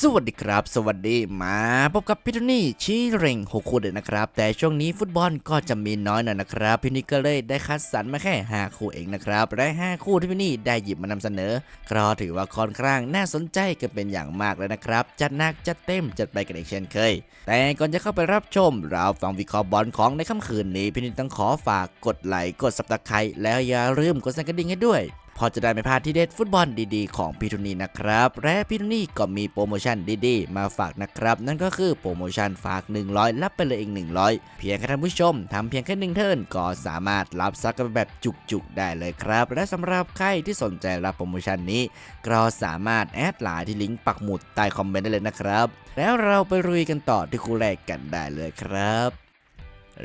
สวัสดีครับ สวัสดีมาพบกับพี่ทนี่ชีเร่งหกคู่เด็ดนะครับ แต่ช่วงนี้ฟุตบอลก็จะมีน้อยหน่อยนะครับพี่นี่ก็เลยได้คัดสรรมาแค่ 5 คู่เองนะครับ และ 5 คู่ที่พี่นี่ได้หยิบมานำเสนอก็ถือว่าค่อนข้างน่าสนใจกันเป็นอย่างมากเลยนะครับ จัดหนักจัดเต็มจัดไปกันอีกเช่นเคย แต่ก่อนจะเข้าไปรับชม เราฟังวิเคราะห์บอลของในค่ำคืนนี้พี่นี่ต้องขอฝากกดไลค์กดสับตะไคร้แล้วอย่าลืมกดสั่นกระดิ่งให้ด้วย พอจะได้ไม่พลาดที่เด็ดฟุตบอลดีๆ ของพี่ทุนีนะครับ และพี่ทุนีก็มีโปรโมชั่นดีๆ มาฝากนะครับ นั่นก็คือโปรโมชั่นฝาก 100 รับไปเลยอีก 100 เพียงแค่ท่านผู้ชมทำเพียงแค่หนึ่งเทิร์นก็สามารถรับซักกันแบบจุกๆได้เลยครับ และสำหรับใครที่สนใจรับโปรโมชั่นนี้ก็สามารถแอดไลน์ที่ลิงก์ปักหมุดใต้คอมเมนต์ได้เลยนะครับ แล้วเราไปรุยกันต่อที่คู่แรกกันได้เลยครับ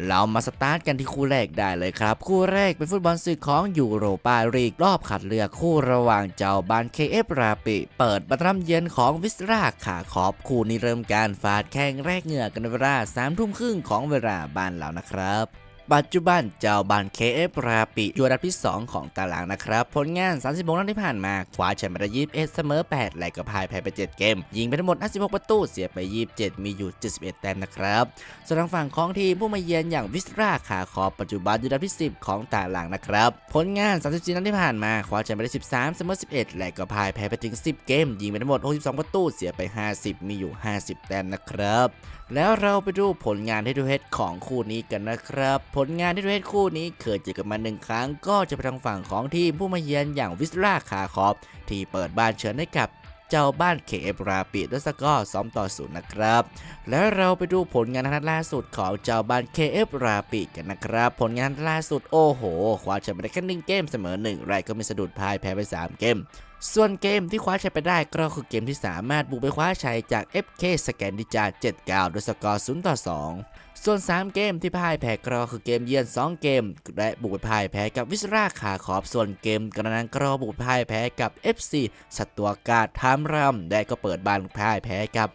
เรามาสตาร์ทกันที่คู่แรกได้เลยครับ คู่แรกเป็นฟุตบอลศึกของยูโรปาลีกรอบขัดเลือกคู่ระหว่างเจ้าบานเคเอฟราปิ เปิดบัตรำเย็นของวิสราขาขอบคู่นี้เริ่มการฟาดแข่งแรกเหงื่อกันเวลา3ทุ่มครึ่งของเวลาบ้านเรานะครับ ปัจจุบันเจ้าบาน KF ราปิอยู่อันดับที่ 2 ของตารางนะครับ ผลงาน 36นัดที่ผ่านมาคว้าแชมป์มาได้21เสมอ 8 และก็พ่ายแพ้ไป 7 เกม ยิงไปทั้งหมด 56 ประตู เสียไป 27 มีอยู่ 71 แต้มนะครับส่วนทางฝั่งของทีมผู้มาเยือนอย่างวิสราขาขอปัจจุบันอยู่อันดับที่ 10 ของตารางนะครับ ผลงาน 34นัดที่ผ่านมาคว้าแชมป์ไปได้ 13เสมอ 11 และก็พ่ายแพ้ไปถึง 10 เกม ยิงไปทั้งหมด 62 ประตู เสียไป 50 มีอยู่ 50 แต้มนะครับ แล้วเราไปดูผลงานที่ดูเฮดของคู่นี้กันนะครับผลลงานที่เฮดคู่นี้เคยเจอกันมาหนึ่งครั้ง ก็จะไปทางฝั่งของทีมผู้มาเยือนอย่างวิสราคาคอบที่เปิดบ้านเชิญให้กับเจ้าบ้าน KF ราปิดด้วยสกอร์2ต่อ0นะครับ แล้วเราไปดูผลงานนัดล่าสุดของเจ้าบ้าน KF ราปิกันนะครับ ผลงานล่าสุดโอ้โหคว้าแชมป์ไปได้แค่หนึ่งเกมเสมอหนึ่งไรก็มีสะดุดพ่ายแพ้ไป 3 เกมส่วนเกมที่คว้าชัยไปได้ก็คือเกมที่สามารถบุกไปคว้าชัยจาก FK สแกนดิจา79ด้วยสกอร์0ต่อ2 ส่วน 3 เกมที่พ่ายแพ้กรอคือเกมเยือน 2 เกม และบุกไปพ่ายแพ้กับวิสราคาขอบส่วนเกมกระนั้นก็บุกพ่ายแพ้กับ FC สัตวกาดทามรัมและก็เปิดบ้านพ่ายแพ้กับ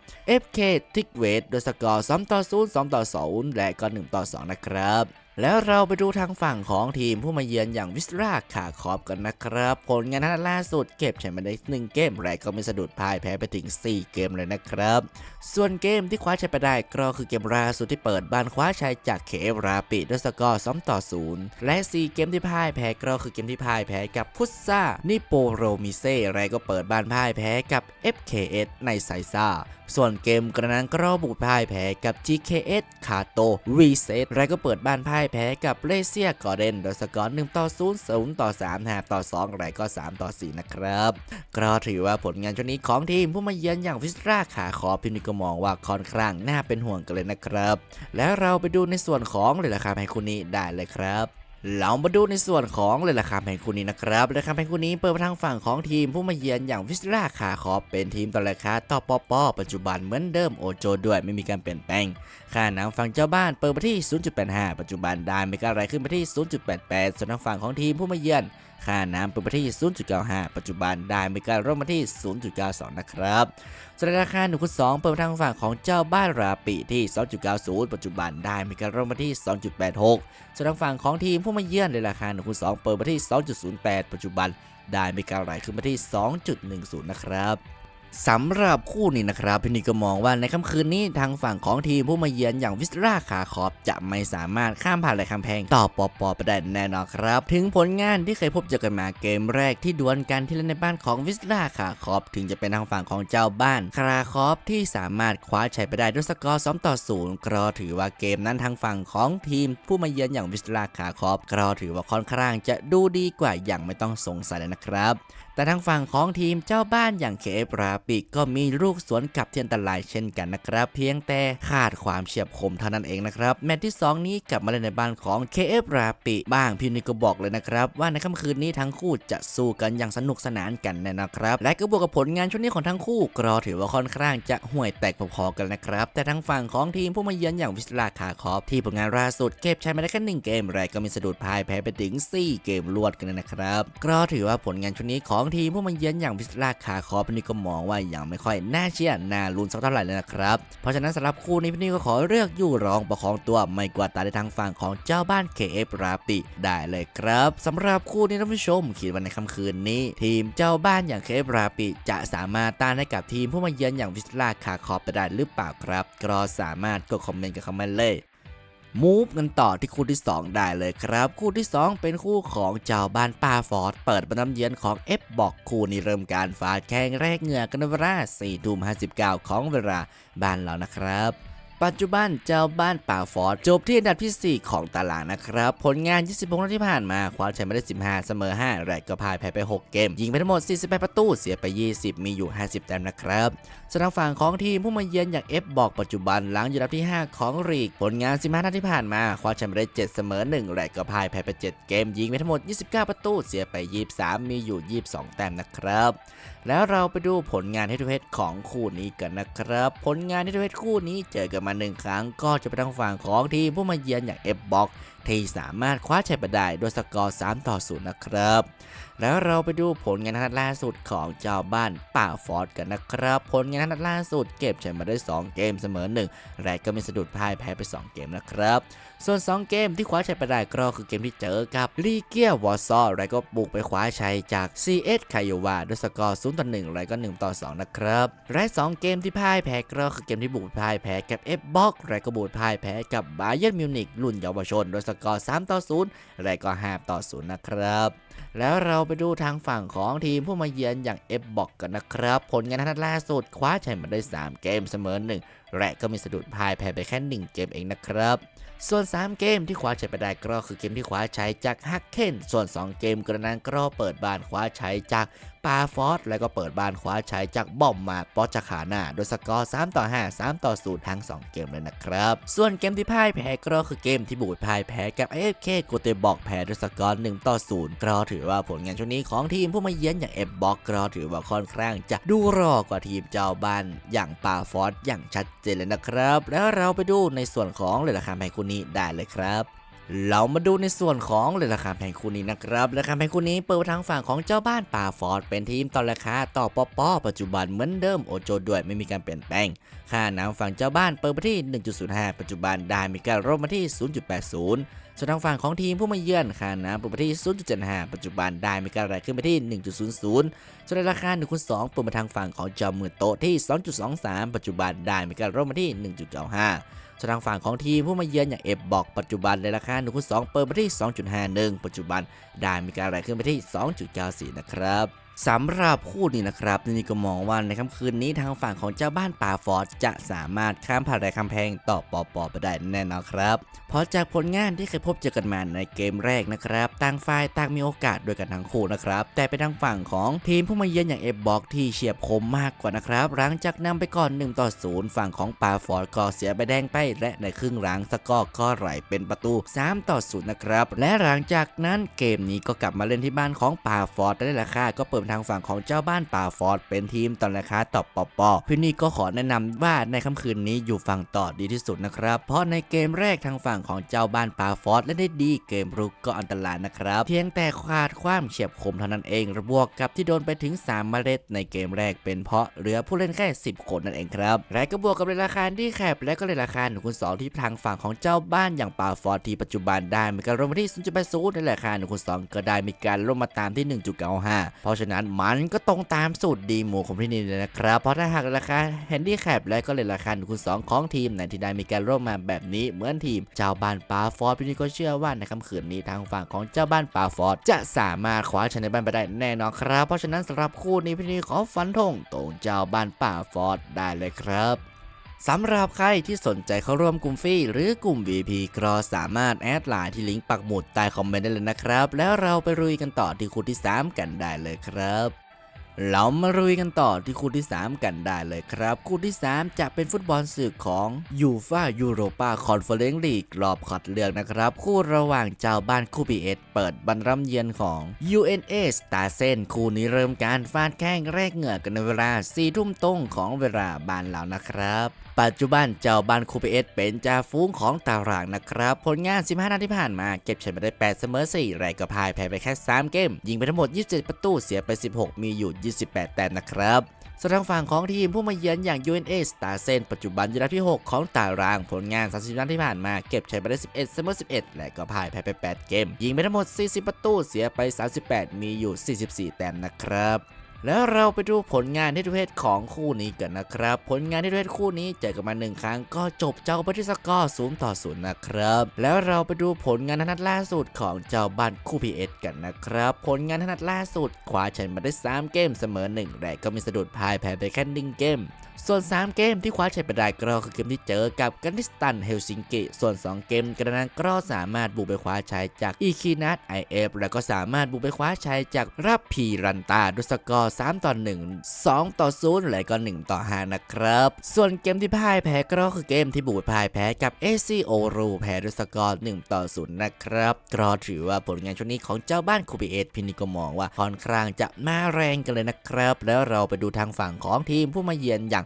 FK ทิกเวทด้วยสกอร์2ต่อ0 2ต่อ0และก็1ต่อ2นะครับ แล้วเราไปดูทางฝั่งของทีมผู้มาเยือนอย่างวิสราขาคอบกันนะครับ ผลงานนัดล่าสุดเก็บชัยมาได้1เกมแรกก็ไม่สะดุดพ่ายแพ้ไปถึง 4 เกมเลยนะครับ ส่วนเกมที่คว้าชัยไปได้ก็คือเกมล่าสุดที่เปิดบ้านคว้าชัยจากเคฟราปิดด้วยสกอร์2ต่อ 0 และ 4 เกมที่พ่ายแพ้ก็คือเกมที่พ่ายแพ้กับพุซซ่านิโปโรมิเซ่แรกก็เปิดบ้านพ่ายแพ้กับ FKS ในไซซ่า ส่วนเกมกระนั้นก็รอบุกพ่ายแพ้กับ GKS คาโตรีเซตและก็เปิดบ้านพ่ายแพ้กับเลเซียกอเดนโดยสกอร์1ต่อ0 0ต่อ3แถบต่อ2และก็ 3 ต่อ 4 นะครับก็ถือว่าผลงานช่วงนี้ของทีมผู้มาเยือนอย่างวิสราขาขอพินิก็มองว่าค่อนข้างน่าเป็นห่วงกันเลยนะครับ แล้วเราไปดูในส่วนของเลยราคาแพงคู่นี้ได้เลยครับ เรามาดูในส่วนของเลยราคาแพงคู่นี้นะครับราคาแพงคู่นี้เปิดมาทางฝั่งของทีมผู้มาเยือนอย่างวิสราคาคอปเป็นทีมต่อราคาต่อปอปอปัจจุบันเหมือนเดิมโอโจด้วยไม่มีการเปลี่ยนแปลง ค่าน้ำฝั่งเจ้าบ้านเปิดมาที่ 0.85 ปัจจุบันได้ไม่การไรขึ้นไปที่ 0.88ส่วนทางฝั่งของทีมผู้มาเยือน ค่าน้ำเปิดมาที่ 0.95 ปัจจุบันได้มีการลดมาที่ 0.92 นะครับส่วนราคาหนึ่งคูณสองเปิดมาทางฝั่งของเจ้าบ้านราปิที่ 2.90 ปัจจุบันได้มีการลดมาที่ 2.86 ส่วนทางฝั่งของทีมผู้มาเยือนในราคาหนึ่งคูณสองเปิดมาที่ 2.08 ปัจจุบันได้มีการไหลขึ้นมาที่ 2.10 นะครับ สำหรับคู่นี้นะครับพี่นี่ก็มองว่าในค่ำคืนนี้ทางฝั่งของทีมผู้มาเยือนอย่างวิสราคาคอบจะไม่สามารถข้ามผ่านไหลคำแพงต่อปอปอไปได้แน่นอนครับ ถึงผลงานที่เคยพบเจอกันมาเกมแรกที่ดวลกันที่เล่นในบ้านของวิสราคาคอบถึงจะเป็นทางฝั่งของเจ้าบ้านคาราคอบที่สามารถคว้าชัยไปได้ด้วยสกอร์2ต่อ0ก็ถือว่าเกมนั้นทางฝั่งของทีมผู้มาเยือนอย่างวิสราคาคอบก็ถือว่าค่อนข้างจะดูดีกว่าอย่างไม่ต้องสงสัยเลยนะครับ แต่ทางฝั่งของทีมเจ้าบ้านอย่างเคฟราปิก็มีลูกสวนกลับที่อันตรายเช่นกันนะครับ เพียงแต่ขาดความเฉียบคมเท่านั้นเองนะครับ แมตช์ที่ 2 นี้กลับมาเล่นในบ้านของ KF ราปิบ้างพี่นิก็บอกเลยนะครับว่าในค่ำคืนนี้ทั้งคู่จะสู้กันอย่างสนุกสนานกันแน่นะครับ และก็บวกกับผลงานช่วงนี้ของทั้งคู่ก็ถือว่าค่อนข้างจะห่วยแตกพอๆกันนะครับ แต่ทางฝั่งของทีมผู้มาเยือนอย่างวิสลาคาคอฟที่ผลงานล่าสุดเก็บชัยมาได้แค่หนึ่งเกมแรกก็มีสะดุดพ่ายแพ้ไปถึง 4 เกมรวดกันนะครับก็ถือว่าผลงานช่วงนี้ของทีมผู้มาเยือนอย่างวิสลาคาคอพนี่ก็มองว่ายังไม่ค่อยน่าเชื่อน่าลุ้นสักเท่าไหร่เลยนะครับ เพราะฉะนั้นสำหรับคู่นี้พี่นี่ก็ขอเลือกอยู่รองประคองตัวไม่กวาดตาในทางฝั่งของเจ้าบ้าน KF ราปิได้เลยครับสำหรับคู่นี้ท่านผู้ชมคิดว่าในค่ำคืนนี้ ทีมเจ้าบ้านอย่าง KF ราปิจะสามารถต้านให้กับทีมผู้มาเยือนอย่างวิสลาคาคอไปได้หรือเปล่าครับก็สามารถกดคอมเมนต์กันเข้ามาเลย มูฟกันต่อที่คู่ที่ 2 ได้เลยครับ คู่ที่ 2 เป็นคู่ของเจ้าบ้านป้าฟอร์ดเปิดประนำเยือนของ F บอกคู่นี้เริ่มการฟาดแข่งแรกเหงื่อกันเวลา4ทุ่ม59 ของเวลาบ้านเรานะครับปัจจุบันเจ้าบ้านป่าฟอร์ดจบที่อันดับที่ 4 ของตารางนะครับ ผลงาน 26นัดที่ผ่านมาคว้าชมป์มาได้ 15 เสมอ 5และก็พ่ายแพ้ไป 6 เกม ยิงไปทั้งหมด 48 ประตู เสียไป 20 มีอยู่ 50 แต้มนะครับส่วนางฝั่งของทีมผู้มาเยือนอย่าง F บอกปัจจุบันหลังอยู่อันดับที่ 5 ของลีก ผลงาน 15 นัดที่ผ่านมา คว้าแชมป์ได้ 7 เสมอ 1 และก็พ่ายแพ้ไป 7 เกมยิงไปทั้งหมด 29 ประตู เสียไป 23 มีอยู่ 22 แต้มนะครับ แล้วเราไปดูผลงานเฮดทูเฮดของคู่นี้กันนะครับ ผลงานเฮดทูเฮดคู่นี้เจอกันมาหนึ่งครั้ง ก็จะไปทางฝั่งของทีมผู้มาเยือนอย่าง F Box ที่สามารถคว้าชัยไปได้ด้วยสกอร์ 3 ต่อ 0 นะครับ แล้วเราไปดูผลงานนัดล่าสุดของเจ้าบ้านป่าฟอร์ดกันนะครับ ผลงานนัดล่าสุดเก็บชัยมาได้ 2 เกมเสมอ1และก็มีสะดุดพ่ายแพ้ไป 2 เกมนะครับ ส่วน 2 เกมที่คว้าชัยไปได้ก็คือเกมที่เจอกับลีเกียวอร์ซอและก็บุกไปคว้าชัยจาก CS คายวาด้วยสกอร์0ต่อ1และก็1ต่อ2นะครับและ2เกมที่พ่ายแพ้ก็คือเกมที่บุกพ่ายแพ้กับ F Box และก็บุกพ่ายแพ้กับบาเยิร์นมิวนิกรุ่นเยาวชนด้วยสกอร์3ต่อ0และก็5ต่อ0นะครับ แล้วเราไปดูทางฝั่งของทีมผู้มาเยือนอย่างเอฟบอกกันนะครับ ผลงานนัดล่าสุดคว้าชัยมาได้ 3 เกมเสมอ1และก็มีสะดุดพ่ายแพ้ไปแค่ 1 เกมเองนะครับ ส่วน 3 เกมที่คว้าชัยไปได้ก็คือเกมที่คว้าชัยจากฮักเคนส่วน 2 เกมกระนั้นก็เปิดบ้านคว้าชัยจาก ปาฟอสและก็เปิดบ้านคว้าชัยจากบอมมาปอจาขาหน้าโดยสกอร์ 3 ต่อ 5 3 ต่อ 0 ทั้ง 2 เกมเลยนะครับ ส่วนเกมที่พ่ายแพ้ก็คือเกมที่บูดพ่ายแพ้กับ AFK โกเตบอกแพ้ด้วยสกอร์1ต่อ 0ก็ถือว่าผลงานช่วงนี้ของทีมผู้มาเยือนอย่าง F บอกก็ถือว่าค่อนข้างจะดูรอกว่าทีมเจ้าบ้านอย่างปาฟอสอย่างชัดเจนเลยนะครับ แล้วเราไปดูในส่วนของเลยราคาแพงคู่นี้ได้เลยครับ เรามาดูในส่วนของเลยราคาแพงคู่นี้นะครับราคาแพงคู่นี้เปิดทางฝั่งของเจ้าบ้านป่าฟอร์ดเป็นทีมต่อราคาต่อปอปอปัจจุบันเหมือนเดิมโอโจด้วยไม่มีการเปลี่ยนแปลง ค่าน้ำฝั่งเจ้าบ้านเปิดมาที่ 1.05 ปัจจุบันได้มีการลดมาที่ 0.80 ส่วนทางฝั่งของทีมผู้มาเยือนค่าน้ำปิดไปที่ 0.75 ปัจจุบันได้มีการไหลขึ้นไปที่ 1.00 ส่วนราคา1คูณ2เปิดมาทางฝั่งของจ้ามือโตที่ 2.23 ปัจจุบันได้มีการลดมาที่1.95ส่วนทางฝั่งของทีมผู้มาเยือนอย่างเอฟบอกปัจจุบันในราคา1คูณ2เปิดมาที่ 2.51 ปัจจุบันได้มีการไหลขึ้นไปที่ 2.94 นะครับ สำหรับคู่นี้นะครับนี่ก็มองว่าในค่ำคืนนี้ทางฝั่งของเจ้าบ้านป่าฟอร์ดจะสามารถข้ามผ่านแรงคำแพงต่อปอปอไปได้แน่นอนครับ เพราะจากผลงานที่เคยพบเจอกันมาในเกมแรกนะครับต่างฝ่ายต่างมีโอกาสด้วยกันทั้งคู่นะครับ แต่เป็นทางฝั่งของทีมผู้มาเยือนอย่างเอฟบอกที่เฉียบคมมากกว่านะครับ หลังจากนำไปก่อน1ต่อ0ฝั่งของปาฟอร์ดก็เสียใบแดงไป และในครึ่งหลังสกอร์ก็ไหลเป็นประตู3ต่อ0นะครับและหลังจากนั้นเกมนี้ก็กลับมาเล่นที่บ้านของปาฟอร์ดได้ราคาก็เปิดทางฝั่งของเจ้าบ้านปาฟอร์ดเป็นทีมตอนราคาต่อปอปอพี่นี่ก็ขอแนะนำว่าในค่ำคืนนี้อยู่ฝั่งต่อดีที่สุดนะครับ เพราะในเกมแรกทางฝั่งของเจ้าบ้านปาฟอร์ดและได้ดีเกมรุกก็อันตรายนะครับ เพียงแต่ขาดความเฉียบคมเท่านั้นเองระบวกกับที่โดนไปถึง 3 เมล็ดในเกมแรกเป็นเพราะเหลือผู้เล่นแค่ 10 คนนั่นเองครับและก็บวกกับราคาที่แคบและก็ราคา1คูณ2ที่ทางฝั่งของเจ้าบ้านอย่างปาฟอร์ดที่ปัจจุบันได้มีการลงมาที่0.80ในราคา1คูณ2ก็ได้มีการลงมาตามที่ 1.95เพราะฉะนั้นมันก็ตรงตามสูตรดีหมูของพี่นี่เลยนะครับ เพราะถ้าหากราคาแฮนดี้แคปและก็เลยราคาคูณ2ของทีมไหนที่ได้มีการร่วมมาแบบนี้เหมือนทีมเจ้าบ้านปาฟอร์ดพี่นี่ก็เชื่อว่าในค่ำคืนนี้ทางฝั่งของเจ้าบ้านปาฟอร์ดจะสามารถคว้าชนะบ้านไปได้แน่นอนครับ เพราะฉะนั้นสำหรับคู่นี้พี่นี่ขอฟันธงตรงเจ้าบ้านปาฟอร์ดได้เลยครับ สำหรับใครที่สนใจเข้าร่วมกลุ่มฟรีหรือกลุ่ม VP ก็สามารถแอดไลน์ที่ลิงก์ปักหมุดใต้คอมเมนต์ได้เลยนะครับ แล้วเราไปรุยกันต่อที่คู่ที่ 3 กันได้เลยครับ เรามาลุยกันต่อที่คู่ที่ 3 กันได้เลยครับ คู่ที่ 3 จะเป็นฟุตบอลศึกของยูฟายูโรปาคอนเฟอเรนซ์ลีกรอบคัดเลือกนะครับ คู่ระหว่างเจ้าบ้านคู่ปีเอสเปิดบันรัมเยือนของ UNA Star เซนคู่นี้เริ่มการฟาดแข้งแรกเหงื่อกันในเวลา4ทุ่มตรงของเวลาบ้านเรานะครับ ปัจจุบันเจ้าบ้านคูเปเอสเป็นจ่าฝูงของตารางนะครับ ผลงาน 15 นัดที่ผ่านมาเก็บชัยมาได้ 8 เสมอ 4 แรกก็พ่ายแพ้ไปแค่ 3 เกม ยิงไปทั้งหมด 27 ประตูเสียไป 16 มีอยู่ 28 แต้มนะครับส่วนทางฝั่งของทีมผู้มาเยือนอย่าง UNA Star เซนปัจจุบันอยู่อันดับที่ 6 ของตาราง ผลงาน 30 นัดที่ผ่านมาเก็บชัยมาได้ 11 เสมอ 11 และก็พ่ายแพ้ไป 8 เกม ยิงไปทั้งหมด 40 ประตูเสียไป 38 มีอยู่ 44 แต้มนะครับ แล้วเราไปดูผลงานที่ทุเพศของคู่นี้กันนะครับ ผลงานที่ทุเพศคู่นี้เจอกันมาหนึ่งครั้งก็จบเจ้าไปที่สกอร์ศูนย์ต่อศูนย์นะครับ แล้วเราไปดูผลงานนัดล่าสุดของเจ้าบ้านคู่พีเอสกันนะครับ ผลงานนัดล่าสุดคว้าชัยมาได้ 3 เกมเสมอ1แต่ก็มีสะดุดพ่ายแพ้ไปแค่หนึ่งเกม ส่วน 3 เกมที่คว้าชัยไปได้ก็คือเกมที่เจอกับกันนิสตันเฮลซิงกิ ส่วน 2 เกมกระนั้นก็สามารถบุกไปคว้าชัยจากอีคีนัทไอเอฟแล้วก็สามารถบุกไปคว้าชัยจากรับพีรันตาด้วยสกอร์3ต่อ1 2 ต่อ0และก็ 1 ต่อ 5 นะครับ ส่วนเกมที่พ่ายแพ้ก็คือเกมที่บุกไปพ่ายแพ้กับเอซีโอรูแพ้ด้วยสกอร์1ต่อ0นะครับก็ถือว่าผลงานช่วงนี้ของเจ้าบ้านคูปีเอสพินิก็มองว่าค่อนข้างจะมาแรงกันเลยนะครับ แล้วเราไปดูทางฝั่งของทีมผู้มาเยือนอย่าง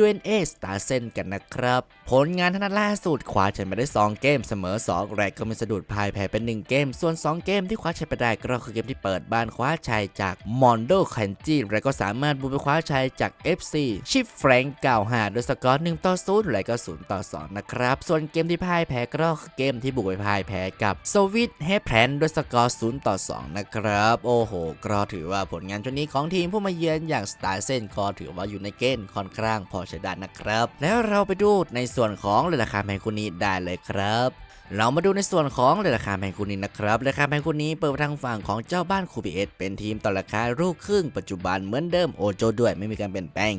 UNA Star เซนกันนะครับ ผลงานทันัดล่าสุดคว้าชัยมาได้ 2 เกมเสมอ 2 แรกก็มีสะดุดพ่ายแพ้เป็น 1 เกม ส่วน 2 เกมที่คว้าชัยไปได้ก็คือเกมที่เปิดบ้านคว้าชัยจากมอนโดแคนจีและก็สามารถบุกไปคว้าชัยจาก FC ชิฟแฟรงก์95ด้วยสกอร์1ต่อ0และก็0ต่อ2นะครับ ส่วนเกมที่พ่ายแพ้ก็คือเกมที่บุกไปพ่ายแพ้กับโซวิตเฮแพรนด้วยสกอร์0ต่อ2นะครับ โอ้โหก็ถือว่าผลงานช่วงนี้ของทีมผู้มาเยือนอย่าง Star เซนก็ถือว่าอยู่ในเกณฑ์ค่อนข้างพอใช้ได้นะครับ แล้วเราไปดูในส่วนของราคาแพงคุณนี้ได้เลยครับ เรามาดูในส่วนของราคาแพงคุณนี้นะครับ ราคาแพงคุณนี้เปิดทางฝั่งของเจ้าบ้านคูปีเอสเป็นทีมต่อราคาลูกครึ่งปัจจุบันเหมือนเดิมโอโจด้วยไม่มีการเปลี่ยนแปลง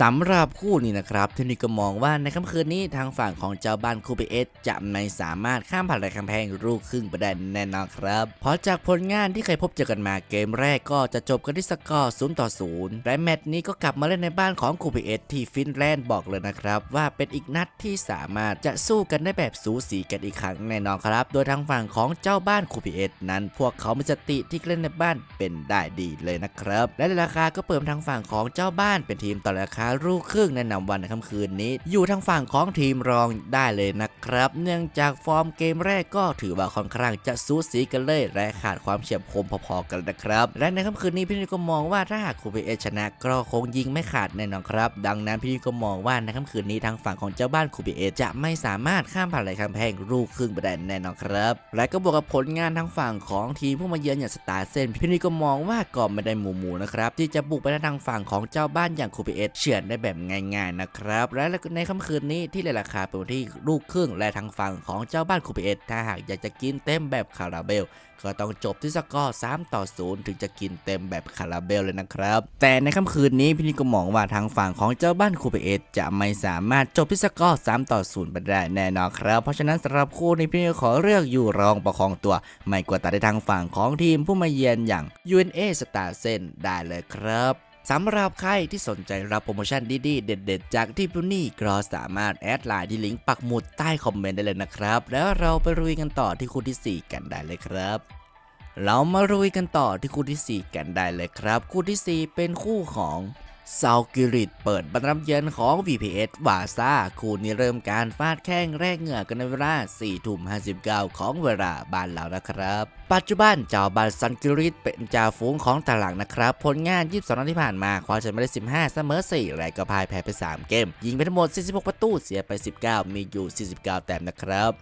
สำหรับคู่นี้นะครับเทนนิก็มองว่าในค่ำคืนนี้ทางฝั่งของเจ้าบ้านคูปีเอสจะไม่สามารถข้ามผ่านราคาแพงลูกครึ่งไปได้แน่นอนครับ เพราะจากผลงานที่เคยพบเจอกันมาเกมแรกก็จะจบกันที่สกอร์0ต่อ0และแมตช์นี้ก็กลับมาเล่นในบ้านของคูปีเอสที่ฟินแลนด์บอกเลยนะครับว่าเป็นอีกนัดที่สามารถจะสู้กันได้แบบสูสีกันอีกครั้งแน่นอนครับ โดยทางฝั่งของเจ้าบ้านคูปีเอสนั้น พวกเขามีสติที่เล่นในบ้านเป็นได้ดีเลยนะครับ และราคาก็เปิดทางฝั่งของเจ้าบ้านเป็นทีมต่อราคาลูกครึ่งแนะนำวันในค่ำคืนนี้ อยู่ทางฝั่งของทีมรองได้เลยนะครับ เนื่องจากฟอร์มเกมแรกก็ถือว่าค่อนข้างจะสูสีกันเลยและขาดความเฉียบคมพอๆกันนะครับและในค่ำคืนนี้พี่นิก็มองว่าถ้าหากคูเปเอชนะก็คงยิงไม่ขาดแน่นอนครับ ดังนั้นพี่นิก็มองว่าในค่ำคืนนี้ทางฝั่งของเจ้าบ้านคูเปเอจะไม่สามารถข้ามผ่านไหลคำแพงลูกครึ่งไปได้แน่นอนครับ และก็บวกกับผลงานทางฝั่งของทีมผู้มาเยือนอย่างสตาร์เซนพี่นิวก็มองว่าก็ไม่ได้หมู่หมูนะครับที่จะบุกไปทางฝั่งของเจ้าบ้านอย่างคูเปเอเฉือนได้แบบง่ายๆนะครับ และในค่ำคืนนี้ที่ราคาเป็นที่ลูกครึ่งและทางฝั่งของเจ้าบ้านคูเปเอถ้าหากอยากจะกินเต็มแบบคาราเบลก็ต้องจบที่สกอร์3ต่อ0ถึงจะกินเต็มแบบคาราเบลเลยนะครับ แต่ในค่ำคืนนี้พี่นิกก็มองว่าทางฝั่งของเจ้าบ้านคูเปเอสจะไม่สามารถจบที่สกอร์3ต่อ0ไปได้แน่นอนครับ เพราะฉะนั้นสำหรับคูนี้พี่นิกขอเลือกอยู่รองประคองตัว ไม่กวตัดในทางฝั่งของทีมผู้มาเยือนอย่าง UNA Star เซนได้เลยครับสำหรับใครที่สนใจรับโปรโมชั่นดีๆ เด็ดๆ จากที่พูนี่ก็สามารถแอดไลน์ที่ลิงก์ปักหมุดใต้คอมเมนต์ได้เลยนะครับ แล้วเราไปรุยกันต่อที่คู่ที่ 4 กันได้เลยครับเรามารุยกันต่อที่คู่ที่ 4 กันได้เลยครับ คู่ทีสี่4 เป็นคู่ของ ซากิริตเปิดบรรรับเยือนของ VPS วาซาคู่นี้เริ่มการฟาดแข้งแรกเหงื่อกันในเวลา4ทุ่ม59 ของเวลาบ้านเรานะครับ ปัจจุบันเจ้าบานซันกิริตเป็นจ่าฝูงของตารางนะครับ ผลงาน 22 นัดที่ผ่านมาคว้าชัยมาได้ 15 เสมอ 4 และก็พ่ายแพ้ไป 3 เกม ยิงไปทั้งหมด 46 ประตูเสียไป 19 มีอยู่ 49 แต้มนะครับ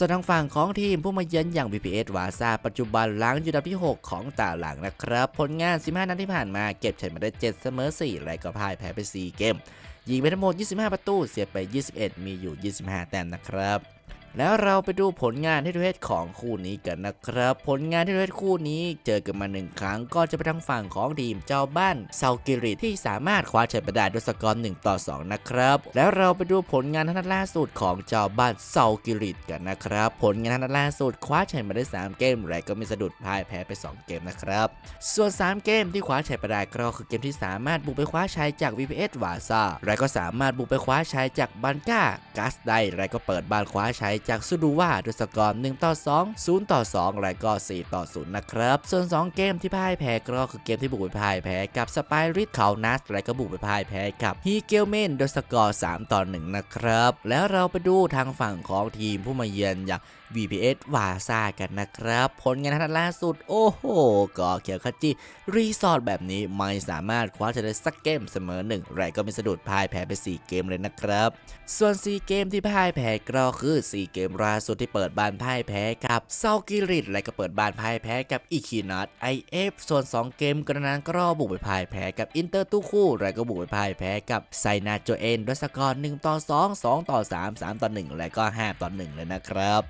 ส่วนทางฝั่งของทีมผู้มาเยือนอย่าง VPS วาซาปัจจุบันล้างอยู่อันดับที่ 6 ของตารางนะครับ ผลงาน 15 นัดที่ผ่านมาเก็บชัยมาได้ 7 เสมอ 4 และก็พ่ายแพ้ไป 4 เกม ยิงไปทั้งหมด 25 ประตู เสียไป 21 มีอยู่ 25 แต้มนะครับ แล้วเราไปดูผลงานที่ดูเฮดของคู่นี้กันนะครับ ผลงานที่ดูเฮดคู่นี้เจอกันมาหนึ่งครั้งก็จะไปทางฝั่งของทีมเจ้าบ้านเซากิริที่สามารถคว้าชัยไปได้ด้วยสกอร์1ต่อ2นะครับ แล้วเราไปดูผลงานนัดล่าสุดของเจ้าบ้านเซากิริกันนะครับ ผลงานนัดล่าสุดคว้าชัยมาได้ 3 เกมและก็มีสะดุดพ่ายแพ้ไป 2 เกมนะครับ ส่วน 3 เกมที่คว้าชัยไปได้ก็คือเกมที่สามารถบุกไปคว้าชัยจาก VPS วาซาและก็สามารถบุกไปคว้าชัยจากบันก้ากัสได้และก็เปิดบ้านคว้าชัยจากซูดูว่าด้วยสกอร์1ต่อ2 0 ต่อ 2 และก็ 4 ต่อ 0 นะครับ ส่วน 2 เกมที่พ่ายแพ้ก็คือเกมที่บุกไปพ่ายแพ้กับสไปริสเขานัสและก็บุกไปพ่ายแพ้กับฮีเกลเมนด้วยสกอร์3ต่อ 1 นะครับ แล้วเราไปดูทางฝั่งของทีมผู้มาเยือนอย่าง VPS วาซากันนะครับ ผลงานนัดล่าสุด โอ้โหก็เขียวขจีรีสอร์ทแบบนี้ไม่สามารถคว้าชนะสักเกมเสมอหนึ่งและก็มีสะดุดพ่ายแพ้ไป 4 เกมเลยนะครับ ส่วน 4 เกมที่พ่ายแพ้ก็คือ 4เกมล่าสุดที่เปิดบ้านพ่ายแพ้กับเซากิริตและก็เปิดบ้านพ่ายแพ้กับอิคินัทไอเอฟส่วน 2 เกมกระนั้นก็บุกไปพ่ายแพ้กับอินเตอร์ตู้คู่ และก็บุกไปพ่ายแพ้กับไซนาโจเอนด้วยสกอร์1ต่อ 2 2 ต่อ 3 3 ต่อ 1 และก็ 5 ต่อ 1 เลยนะครับ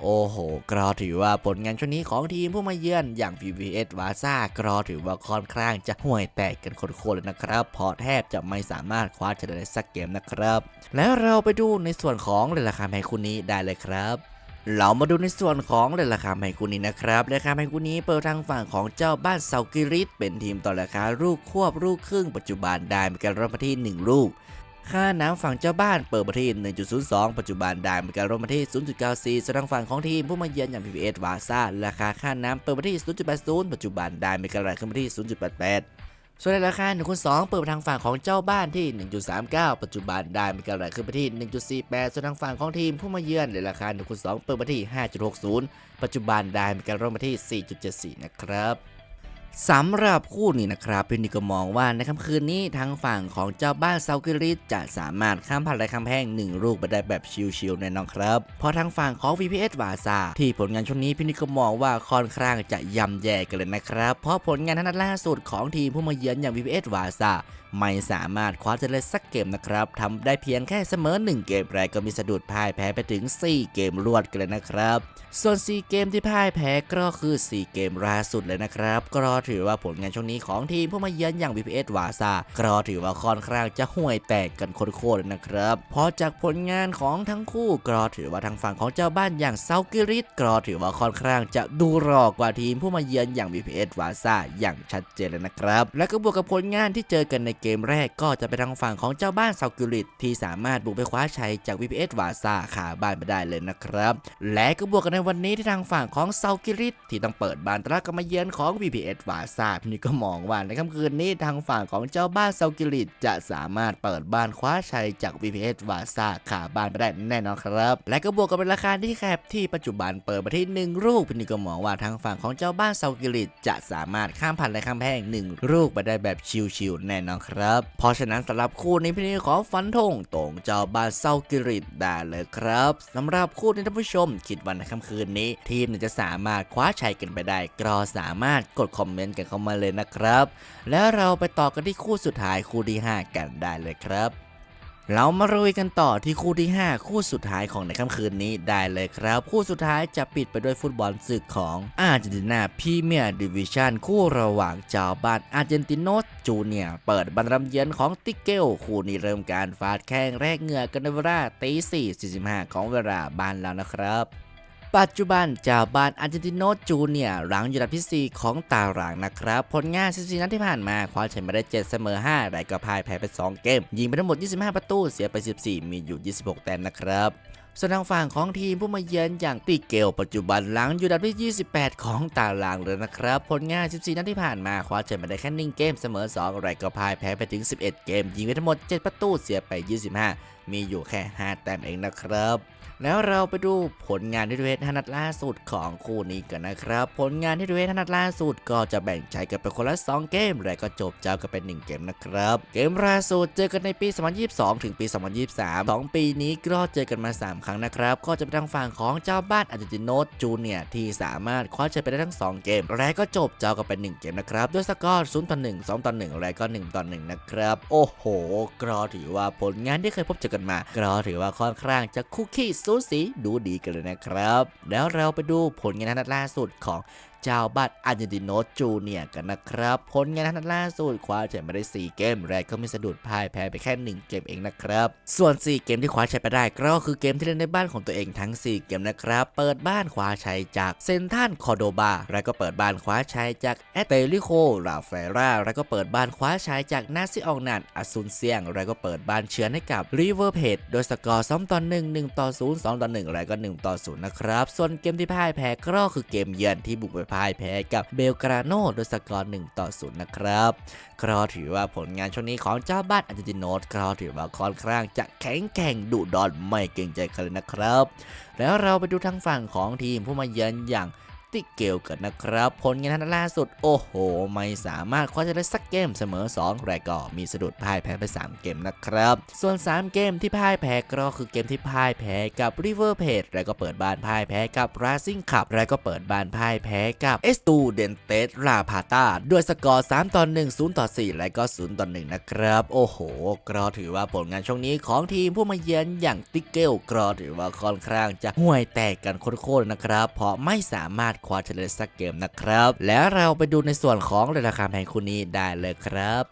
โอ้โหกรอถือว่าผลงานช่วงนี้ของทีมผู้มาเยือนอย่าง VVS วาซ่ากรอถือว่าค่อนข้างจะห่วยแตกกันคตรๆเลยนะครับพราะแทบจะไม่สามารถคว้าชนะได้สักเกมนะครับ แล้วเราไปดูในส่วนของราคาแพงคู่นี้ได้เลยครับเรามาดูในส่วนของราคาแพงคู่นี้นะครับราคาแพงคู่นี้เปิดทางฝั่งของเจ้าบ้านเซากิริตเป็นทีมต่อราคาลูกควบลูกครึ่งปัจจุบันได้มีการรับมาที่ 1 ลูก ค่าน้ำฝั่งเจ้าบ้านเปิดมาที่ 1.02 ปัจจุบันได้มีการลดมาที่ 0.94ส่วนทางฝั่งของทีมผู้มาเยือนอย่าง PPS วาซ่าราคาค่าน้ำเปิดมาที่ 0.80 ปัจจุบันได้มีการไหลขึ้นมาที่ 0.88 ส่วนในราคา1คูณ2เปิดทางฝั่งของเจ้าบ้านที่ 1.39 ปัจจุบันได้มีการไหลขึ้นไปที่ 1.48 ส่วนทางฝั่งของทีมผู้มาเยือนในราคา1คูณ2เปิดมาที่ 5.60 ปัจจุบันได้มีการลงมาที่ 4.74 นะครับ สำหรับคู่นี้นะครับพี่นิกก็มองว่าในค่ำคืนนี้ทางฝั่งของเจ้าบ้านเซากิริสจะสามารถข้ามผ่านไรคำแพงหนึ่งลูกไปได้แบบชิลๆแน่นอนครับเพราะทางฝั่งของ VPS วาซาที่ผลงานช่วงนี้พี่นิกก็มองว่าค่อนข้างจะย่ำแย่กันเลยนะครับ เพราะผลงานนัดล่าสุดของทีมผู้มาเยือนอย่าง VPS วาซา ไม่สามารถคว้าชนะสักเกมนะครับทำได้เพียงแค่เสมอ 1 เกมแรกก็มีสะดุดพ่ายแพ้ไปถึง 4 เกมรวดกันเลยนะครับ ส่วน 4 เกมที่พ่ายแพ้ก็คือ 4 เกมล่าสุดเลยนะครับก็ถือว่าผลงานช่วงนี้ของทีมผู้มาเยือนอย่าง VPS วาซาก็ถือว่าค่อนข้างจะห่วยแตกกันโคตรๆเลยนะครับพราะจากผลงานของทั้งคู่ก็ถือว่าทางฝั่งของเจ้าบ้านอย่างเซากิริตก็ถือว่าค่อนข้างจะดูรอกว่าทีมผู้มาเยือนอย่าง VPS วาซาอย่างชัดเจนเลยนะครับ และก็บวกกับผลงานที่เจอกันในเกเกมแรกก็จะไปทางฝั่งของเจ้าบ้านเซากิริตที่สามารถบุกไปคว้าชัยจาก VPS วาซาขาบ้านไปได้เลยนะครับ และก็บวกกันในวันนี้ที่ทางฝั่งของเซากิริตที่ต้องเปิดบ้านต้อนรับกรรมาเยือนของ VPS วาซาพี่นี่ก็มองว่าในค่ำคืนนี้ทางฝั่งของเจ้าบ้านเซากิริตจะสามารถเปิดบ้านคว้าชัยจาก VPS วาซาขาบ้านไปได้แน่นอนครับ และก็บวกกับเป็นราคาที่แคบที่ปัจจุบันเปิดมาที่หนึ่งลูกพี่นี่ก็มองว่าทางฝั่งของเจ้าบ้านเซากิริตจะสามารถข้ามผ่านและข้ามแพงหนึ่งลูกไปได้แบบชิลๆแน่นอนครับ เพราะฉะนั้นสำหรับคู่นี้พี่นี่ขอฟันธงตรงเจ้าบ้านเซากิริตได้เลยครับสำหรับคู่นี้ท่านผู้ชม คิดวันในค่ำคืนนี้ ทีมจะสามารถคว้าชัยกันไปได้ก็สามารถกดคอมเมนต์กันเข้ามาเลยนะครับ แล้วเราไปต่อกันที่คู่สุดท้ายคู่ที่ 5 กันได้เลยครับ เรามารุยกันต่อที่คู่ที่ 5 คู่สุดท้ายของในค่ำคืนนี้ได้เลยครับ คู่สุดท้ายจะปิดไปด้วยฟุตบอลศึกของอาร์เจนตินาพรีเมียร์ดิวิชันคู่ระหว่างเจ้าบ้านอาร์เจนติโนสจูเนียเปิดบันรำเยือนของติเกลคู่นี้เริ่มการฟาดแข้งแรกเหงื่อกันในเวลาตี4 45 ของเวลาบ้านแล้วนะครับ ปัจจุบันเจ้าบ้านอาร์เจนติโนจูเนียหลังอยู่อันดับที่ 4 ของตารางนะครับ ผลงาน 14 นัดที่ผ่านมาคว้าชัยมาได้ 7 เสมอ 5ได้ก็พ่ายแพ้ไป 2 เกม ยิงไปทั้งหมด 25 ประตู เสียไป 14 มีอยู่ 26 แต้มนะครับส่วนทางฝั่งของทีมผู้มาเยือนอย่างติเกลปัจจุบันหลังอยู่อันดับที่ 28 ของตารางเลยนะครับ ผลงาน 14 นัดที่ผ่านมาคว้าชัยมาได้แค่1เกมเสมอ 2 ไรก็พ่ายแพ้ไปถึง 11 เกม ยิงไปทั้งหมด 7 ประตู เสียไป 25 มีอยู่แค่ 5 แต้มเองนะครับ แล้วเราไปดูผลงานที่ดูเวทนัดล่าสุดของคู่นี้กันนะครับ ผลงานที่ดูเวทนัดล่าสุดก็จะแบ่งใจกันเป็นคนละ 2 เกม และก็จบเจ้ากันเป็น 1 เกมนะครับ เกมล่าสุดเจอกันในปี 2022 ถึงปี 2023 2 ปีนี้ก็เจอกันมา 3 ครั้งนะครับ ก็จะเป็นทางฝั่งของเจ้าบ้านอาร์เจนติโนสจูเนียที่สามารถคว้าชัยไปได้ทั้ง 2 เกม และก็จบเจ้ากันเป็น 1 เกมนะครับด้วยสกอร์0ต่อ1 2ต่อ1และก็1ต่อ1นะครับ โอ้โหกรอถือว่าผลงานที่เคยพบเจอกันมาก็ถือว่าค่อนข้างจะคุกกี้สูสีดูดีกันเลยนะครับ แล้วเราไปดูผลงานนัดล่าสุดของเจ้าบัตอาร์เจนติโนจูเนียกันนะครับ ผลงานนัดล่าสุดคว้าชัยมาได้ 4 เกม แรกก็มีสะดุดพ่ายแพ้ไปแค่ 1 เกมเองนะครับ ส่วน 4 เกมที่คว้าชัยไปได้ก็คือเกมที่เล่นในบ้านของตัวเองทั้ง 4 เกมนะครับ เปิดบ้านคว้าชัยจากเซนทันคอโดบา แล้วก็เปิดบ้านคว้าชัยจากแอตเตลิโคลาเฟราแล้วก็เปิดบ้านคว้าชัยจากนาซิอองนันอาซุนเซียง แล้วก็เปิดบ้านเชือนให้กับริเวอร์เพดโดยสกอร์2ต่อ1 1ต่อ0 2ต่อ1แล้วก็1ต่อ0นะครับ ส่วนเกมที่พ่ายแพ้ก็คือเกมเยือนที่บุกไปพ่ายแพ้กับเบลกราโนโดยสกอร์1ต่อ0นะครับก็ถือว่าผลงานช่วงนี้ของเจ้าบ้านอาร์เจนติโนสก็ถือว่าค่อนข้างจะแข็งแกร่งดุดอนไม่เกรงใจใครนะครับ แล้วเราไปดูทางฝั่งของทีมผู้มาเยือนอย่าง ติเกลกันนะครับ ผลงานนัดล่าสุดโอ้โห ไม่สามารถคว้าชนะสักเกมเสมอ 2 แรกก็มีสะดุดพ่ายแพ้ไป 3 เกมนะครับ ส่วน 3 เกมที่พ่ายแพ้ก็คือเกมที่พ่ายแพ้กับ River p l a t e แล้วก็เปิดบ้านพ่ายแพ้กับ Racing Cup แล้วก็เปิดบ้านพ่ายแพ้กับ e s t u d e n t e s La Plata ด้วยสกอร์3ต่อ1 0ต่อ4และก็ 0ต่อ1นะครับ โอ้โหก็ถือว่าผลงานช่วงนี้ของทีมผู้มาเยือนอย่างติเกลก็ถือว่าค่อนข้างจะห่วยแตกกันโคตรๆนะครับ เพราะไม่สามารถคว้าชนะสักเกมนะครับ แล้วเราไปดูในส่วนของราคาแพงคู่นี้ได้เลยครับ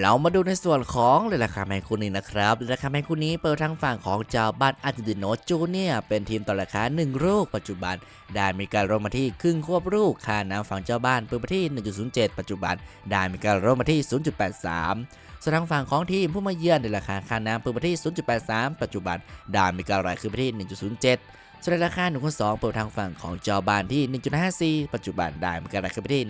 เรามาดูในส่วนของเรราคาแมงคู่นี้นะครับเรราคาแมงคู่นี้เปิดทางฝั่งของเจ้าบ้านอาร์เจนติโนจูเนียเป็นทีมต่อราคา1ลูกปัจจุบัน ได้มีการลงมาที่ครึ่งควบลูกค่าน้ำฝั่งเจ้าบ้านเปิดมาที่ 1.07 ปัจจุบัน ได้มีการลงมาที่ 0.83 ส่วนทางฝั่งของทีมผู้มาเยือนในราคาค่าน้ำเปิดมาที่ 0.83 ปัจจุบัน ได้มีการไหลขึ้นไปที่ 1.07 ส่วนราคา1คูณ2เปิดทางฝั่งของจอบานที่ 1.54 ปัจจุบันได้มีการไหลขึ้นไปที่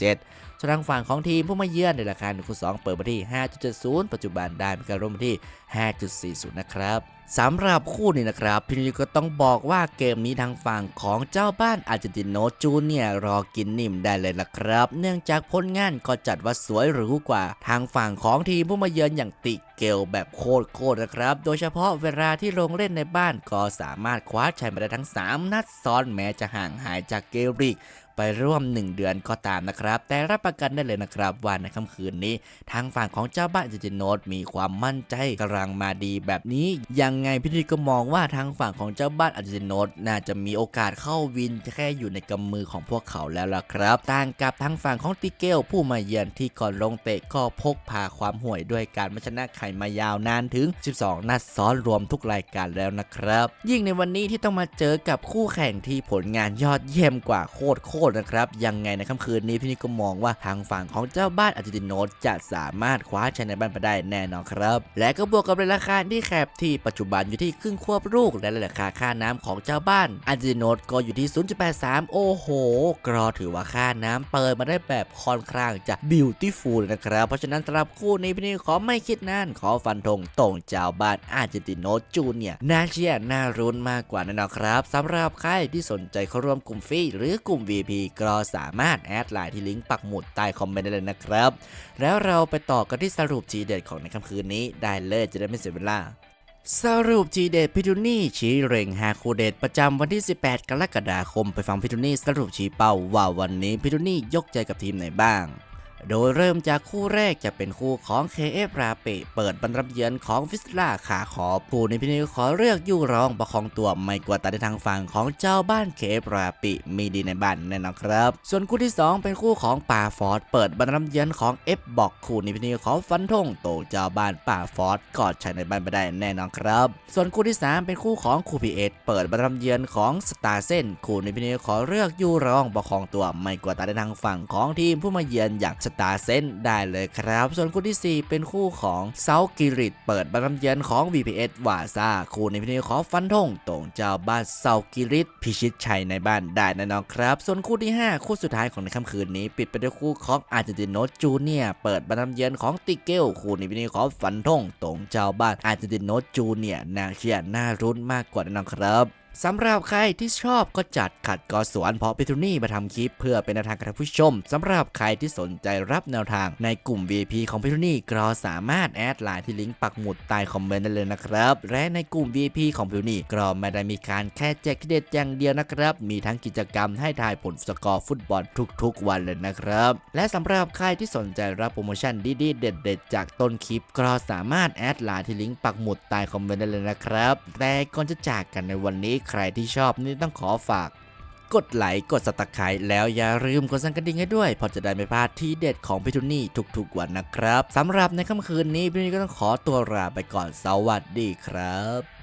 1.57 ส่วนทางฝั่งของทีมผู้มาเยือนในราคา1คูณ2เปิดมาที่ 5.70 ปัจจุบันได้มีการลงมาที่ 5.40 นะครับสำหรับคู่นี้นะครับพี่นิวก็ต้องบอกว่าเกมนี้ทางฝั่งของเจ้าบ้านอาร์เจนติโนจูเนียรอกินนิ่มได้เลยละครับ เนื่องจากผลงานก็จัดว่าสวยหรูกว่า ทางฝั่งของทีมผู้มาเยือนอย่างติเกลแบบโคตรโคตรนะครับ โดยเฉพาะเวลาที่ลงเล่นในบ้านก็สามารถคว้าชัยมาได้ทั้ง 3 นัดซ้อนแม้จะห่างหายจากเกลริก ไปร่วม 1 เดือนก็ตามนะครับ แต่รับประกันได้เลยนะครับว่าในค่ำคืนนี้ ทางฝั่งของเจ้าบ้านเจเจโนตมีความมั่นใจกำลังมาดีแบบนี้ ยังไงพี่ทีก็มองว่าทางฝั่งของเจ้าบ้านอาเจนโนตน่าจะมีโอกาสเข้าวินแค่อยู่ในกำมือของพวกเขาแล้วล่ะครับ ต่างกับทางฝั่งของติเกลผู้มาเยือนที่ก่อนลงเตะก็พกพาความห่วยด้วยการมาชนะไข่มายาวนานถึง 12 นัดซ้อนรวมทุกรายการแล้วนะครับ ยิ่งในวันนี้ที่ต้องมาเจอกับคู่แข่งที่ผลงานยอดเยี่ยมกว่าโคตรโคตรนะครับ ยังไงในค่ำคืนนี้พี่นี่ก็มองว่าทางฝั่งของเจ้าบ้านอาร์เจนติโนตจะสามารถคว้าชัยในบ้านไปได้แน่นอนครับ และก็บวกกับราคาที่แคบที่ปัจจุบันอยู่ที่ครึ่งควบลูกและราคาค่าน้ำของเจ้าบ้านอาร์เจนติโนตก็อยู่ที่ 0.83 โอ้โหกรอถือว่าค่าน้ำเปิดมาได้แบบค่อนข้างจะบิวตี้ฟูลนะครับ เพราะฉะนั้นสำหรับคู่นี้พี่นี่ขอไม่คิดนานขอฟันธงตรงเจ้าบ้านอาร์เจนติโนตจูเนียร์น่าเชียร์น่ารุ้นมากกว่าแน่นอนครับสำหรับใครที่สนใจเข้าร่วมกลุ่มฟรีหรือกลุ่ม VP ก็สามารถแอดไลน์ที่ลิงก์ปักหมุดใต้คอมเมนต์ได้เลยนะครับ แล้วเราไปต่อกันที่สรุปทีเด็ดของในค่ำคืนนี้ได้เลยจะได้ไม่เสียเวลาสรุปทีเด็ดพิทูนี่ชี้เร่งหาคูเดตประจำวันที่ 18 กรกฎาคมไปฟังพิทูนี่สรุปชี้เป้าว่าวันนี้พิทูนี่ยกใจกับทีมไหนบ้าง โดยเริ่มจากคู่แรกจะเป็นคู่ของ KF ราเปเปิดบรรรับเยือนของฟิสลาขาขอบผู้ในพินิขอเลือกยู่รองประคองตัวไม่กว่าตาในทางฝั่งของเจ้าบ้าน KF ราปิมีดีในบ้านแน่นอนครับ ส่วนคู่ที่ 2 เป็นคู่ของป่าฟอร์ดเปิดบรรรับเยือนของ F บอกคู่ในพินิขอฟันธงโตเจ้าบ้านป่าฟอร์ดกอดชัยในบ้านไปได้แน่นอนครับ ส่วนคู่ที่ 3 เป็นคู่ของคูพีเอเปิดบรรรับเยือนของสตาร์เซนคู่ในพินิขอเลือกยู่รองประคองตัวไม่กว่าตาในทางฝั่งของทีมผู้มาเยือนอย่างตาร์เซนได้เลยครับ ส่วนคู่ที่ 4 เป็นคู่ของเซากิริตเปิดบรรรับเยือนของ VPS วาซาคู่ในพินิจขอฟันธงตรงเจ้าบ้านเซากิริตพิชิตชัยในบ้านได้แน่นอนครับ ส่วนคู่ที่ 5 คู่สุดท้ายของในค่ำคืนนี้ ปิดไปด้วยคู่ของอาร์เจนติโนจูเนียเปิดบรรรับเยือนของติเกลคู่ในพินิจขอฟันธงตรงเจ้าบ้านอาร์เจนติโนจูเนียน่าเชียร์น่ารุ้นมากกว่าแน่นอนครับ สำหรับใครที่ชอบก็จัดขัดกอสวนเพาะพิทูนี่มาทำคลิปเพื่อเป็นแนวทางกานผู้ชมสำหรับใครที่สนใจรับแนวทางในกลุ่ม VIP ของพิทูนี่ก็สามารถแอดไลน์ที่ลิงก์ปักหมุดใต้คอมเมนต์ได้เลยนะครับ และในกลุ่ม VIP ของพิทูนี่ก็ไม่ได้มีการแค่แจกที่เด็ดอย่างเดียวนะครับ มีทั้งกิจกรรมให้ทายผลสกอร์ฟุตบอลทุกๆ วันเลยนะครับ และสำหรับใครที่สนใจรับโปรโมชั่นดีๆเด็ด ๆ จากต้นคลิปก็สามารถแอดไลน์ที่ลิงก์ปักหมุดใต้คอมเมนต์ได้เลยนะครับแต่ก่อนจะจากกันในวันนี้ใครที่ชอบนี่ต้องขอฝาก กดไลค์กดสตักไครแล้วอย่าลืมกดสั่นกระดิ่งให้ด้วยพอจะได้ไม่พลาดที่เด็ดของพิทุนี่ทุกๆวันนะครับสำหรับในค่ำคืนนี้พี่ทุนี่ก็ต้องขอตัวลาไปก่อนสวัสดีครับ